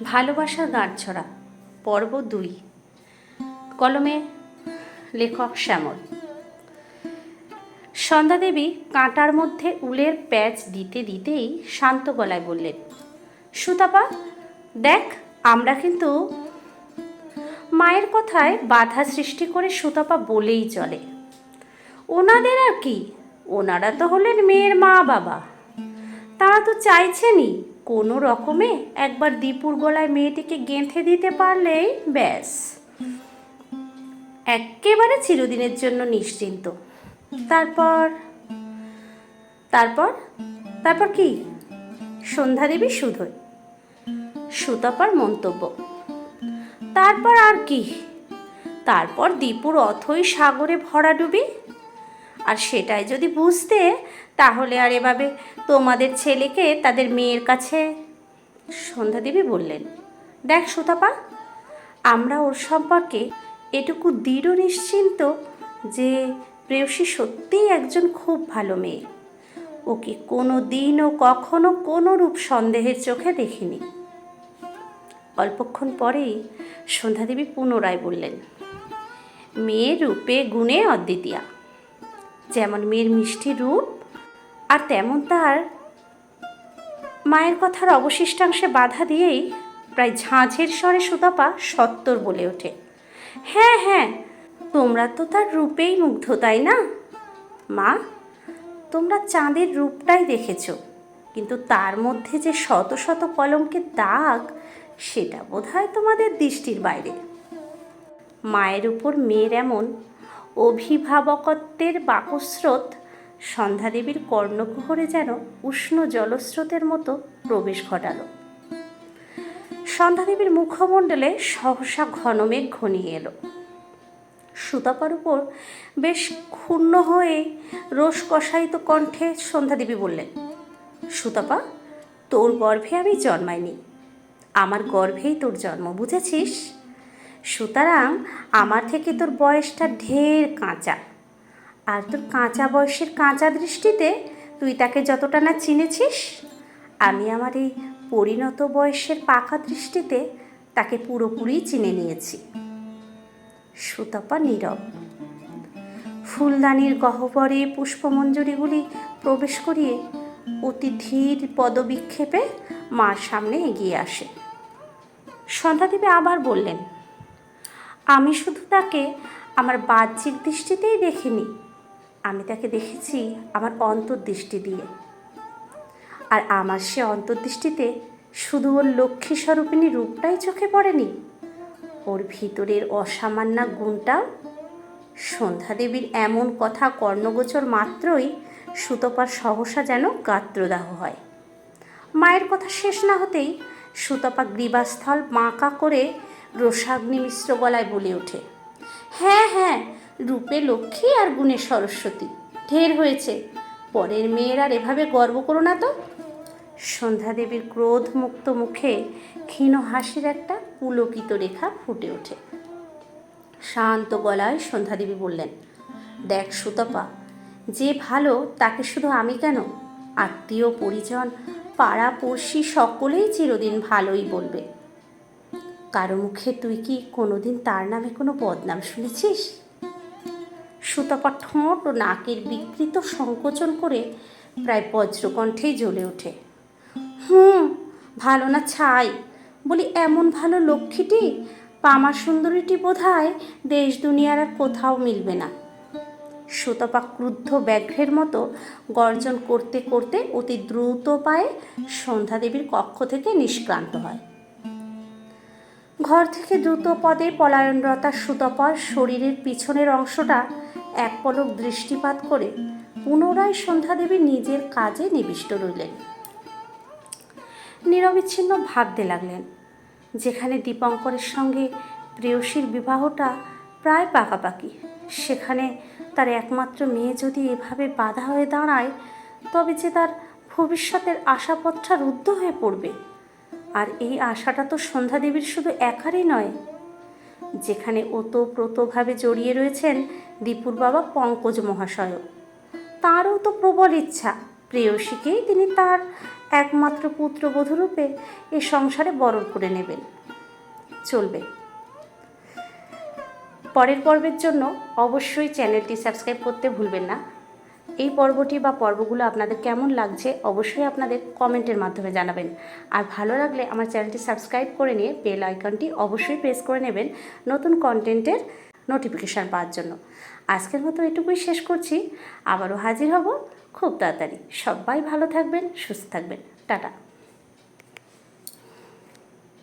ভালোবাসার গান ছড়া, পর্ব দুই। কলমে লেখক শ্যামল। সন্ধ্যাদেবী কাঁটার মধ্যে উলের প্যাচ দিতে দিতেই শান্ত গলায় বললেন, সুতাপা, দেখ, আমরা কিন্তু মায়ের কথায় বাধা সৃষ্টি করে সুতাপা বলেই চলে। ওনাদের আর কি? ওনারা তো হলেন মেয়ের মা বাবা তারা তো চাইছেনই কোনো রকমে একবার দীপুর গলায় মেয়েটিকে গেঁথে দিতে পারলেই ব্যাস। একেবারে চিরদিনের জন্য নিশ্চিন্ত। তারপর তারপর তারপর কি? সন্ধ্যাদেবী শুধোয় সুতাপার মন্তব্য। তারপর আর কি? তারপর দীপুর অথই সাগরে ভরা ডুবি আর সেটাই যদি বুঝতে, তাহলে আর এভাবে তোমাদের ছেলেকে তাদের মেয়ের কাছে সন্ধ্যাদেবী বললেন, দেখ সুতাপা, আমরা ওর সম্পর্কে এটুকু দৃঢ় নিশ্চিন্ত যে প্রেয়সী সত্যিই একজন খুব ভালো মেয়ে। ওকে কোনো দিনও কখনো কোনো রূপ সন্দেহের চোখে দেখিনি। অল্পক্ষণ পরেই সন্ধ্যাদেবী পুনরায় বললেন মেয়ে রূপে গুণে অদ্বিতীয়া। যেমন মেয়ের মিষ্টি রূপ আর তেমন তার মায়ের কথার অবশিষ্টাংশে বাধা দিয়েই প্রায় ঝাঁঝের স্বরে সুতাপা সত্তর বলে ওঠে। হ্যাঁ হ্যাঁ তোমরা তো তার রূপেই মুগ্ধ, তাই না? মা, তোমরা চাঁদের রূপটাই দেখেছ, কিন্তু তার মধ্যে যে শত শত কলঙ্কের দাগ, সেটা বোধহয় তোমাদের দৃষ্টির বাইরে। মায়ের উপর মেয়ের এমন অভিভাবকত্বের বাকস্রোত, সন্ধ্যাদেবীর কর্ণকুহরে যেন উষ্ণ জলস্রোতের মতো প্রবেশ ঘটালো। সন্ধ্যাদেবীর মুখমণ্ডলে সহসা ঘনমেঘ ঘনিয়ে এলো। সুতাপার উপর বেশ ক্ষুণ্ণ হয়ে রোষ কষায়িত কণ্ঠে সন্ধ্যাদেবী বললেন, সুতাপা, তোর গর্ভে আমি জন্মাইনি। আমার গর্ভেই তোর জন্ম, বুঝেছিস? সুতরাং আমার থেকে তোর বয়সটা ঢের কাঁচা। আর তোর কাঁচা বয়সের কাঁচা দৃষ্টিতে তুই তাকে যতটা না চিনেছিস, আমি আমার এই পরিণত বয়সের পাকা দৃষ্টিতে তাকে পুরোপুরি চিনে নিয়েছি। সুতপা নীরব। ফুলদানির গহ্বরে পুষ্পমঞ্জুরিগুলি প্রবেশ করিয়ে অতি ধীর পদবিক্ষেপে মার সামনে এগিয়ে আসে। সন্ধ্যাদেবী আবার বললেন আমি শুধু তাকে আমার বাহ্যিক দৃষ্টিতেই দেখিনি। আমি তাকে দেখেছি আমার অন্তর্দৃষ্টি দিয়ে। আর আমার সে অন্তর্দৃষ্টিতে শুধু ওর লক্ষ্মী স্বরূপিণী রূপটাই চোখে পড়েনি। ওর ভিতরের অসামান্য গুণটাও সন্ধ্যাদেবীর এমন কথা কর্ণগোচর মাত্রই সুতপার সহসা যেন গাত্রদাহ হয়। মায়ের কথা শেষ না হতেই সুতপা গ্রীবাস্থল বাঁকা করে রোষাগ্নি মিশ্র গলায় বলে ওঠে হ্যাঁ হ্যাঁ রূপে লক্ষ্মী আর গুণে সরস্বতী, ঢের হয়েছে, পরের মেয়ের আর এভাবে গর্ব করো না তো। সন্ধ্যা দেবীর ক্রোধ মুক্ত মুখে ক্ষীণ হাসির একটা পুলকিত রেখা ফুটে ওঠে। শান্ত গলায় সন্ধ্যা দেবী বললেন, দেখ সুতপা, যে ভালো তাকে শুধু আমি কেন? আত্মীয়, পরিজন পাড়া পড়শি সকলেই চিরদিন ভালোই বলবে। কারও মুখে তুই কি কোনোদিন তার নামে কোনো বদনাম শুনেছিস? সুতপা ঠোঁট ও নাকের বিকৃত সংকোচন করে প্রায় বজ্রকণ্ঠেই জ্বলে ওঠে। হুম, ভালো না ছাই, বলি এমন ভালো লক্ষ্মীটি, পামা সুন্দরীটি বোধহয় দেশ দুনিয়ার আর কোথাও মিলবে না। সুতপা ক্রুদ্ধ ব্যাঘ্রের মতো গর্জন করতে করতে অতি দ্রুত পায়ে সন্ধ্যাদেবীর কক্ষ থেকে নিষ্ক্রান্ত হয়। ঘর থেকে দ্রুত পদে পলায়নরতা সুতপার শরীরের পিছনের অংশটা এক পলক দৃষ্টিপাত করে পুনরায় সন্ধ্যাদেবী নিজের কাজে নিবিষ্ট রইলেন। নিরবিচ্ছিন্ন ভাবতে লাগলেন, যেখানে দীপঙ্করের সঙ্গে প্রেয়সীর বিবাহটা প্রায় পাকাপাকি। সেখানে তার একমাত্র মেয়ে যদি এভাবে বাধা হয়ে দাঁড়ায়, তবে যে তার ভবিষ্যতের আশাপথটা রুদ্ধ হয়ে পড়বে আর এই আশাটা তো সন্ধ্যাদেবীর শুধু একারই নয়। যেখানে ওতপ্রোতভাবে জড়িয়ে রয়েছেন দীপুর বাবা পঙ্কজ মহাশয়। তারও তো প্রবল ইচ্ছা, প্রেয়সীকেই তিনি তার একমাত্র পুত্রবধূরূপে এ সংসারে বরণ করে নেবেন। চলবে। পরের পর্বের জন্য অবশ্যই চ্যানেলটি সাবস্ক্রাইব করতে ভুলবেন না। এই পর্বটি বা পর্বগুলো আপনাদের কেমন লাগছে অবশ্যই আপনাদের কমেন্টের মাধ্যমে জানাবেন। আর ভালো লাগলে আমার চ্যানেলটি সাবস্ক্রাইব করে নিয়ে বেল আইকনটি অবশ্যই প্রেস করে নেবেন নতুন কন্টেন্টের নোটিফিকেশান পাওয়ার জন্য। আজকের মতো এটুকুই শেষ করছি। আবারও হাজির হব খুব তাড়াতাড়ি। সবাই ভালো থাকবেন, সুস্থ থাকবেন। টাটা।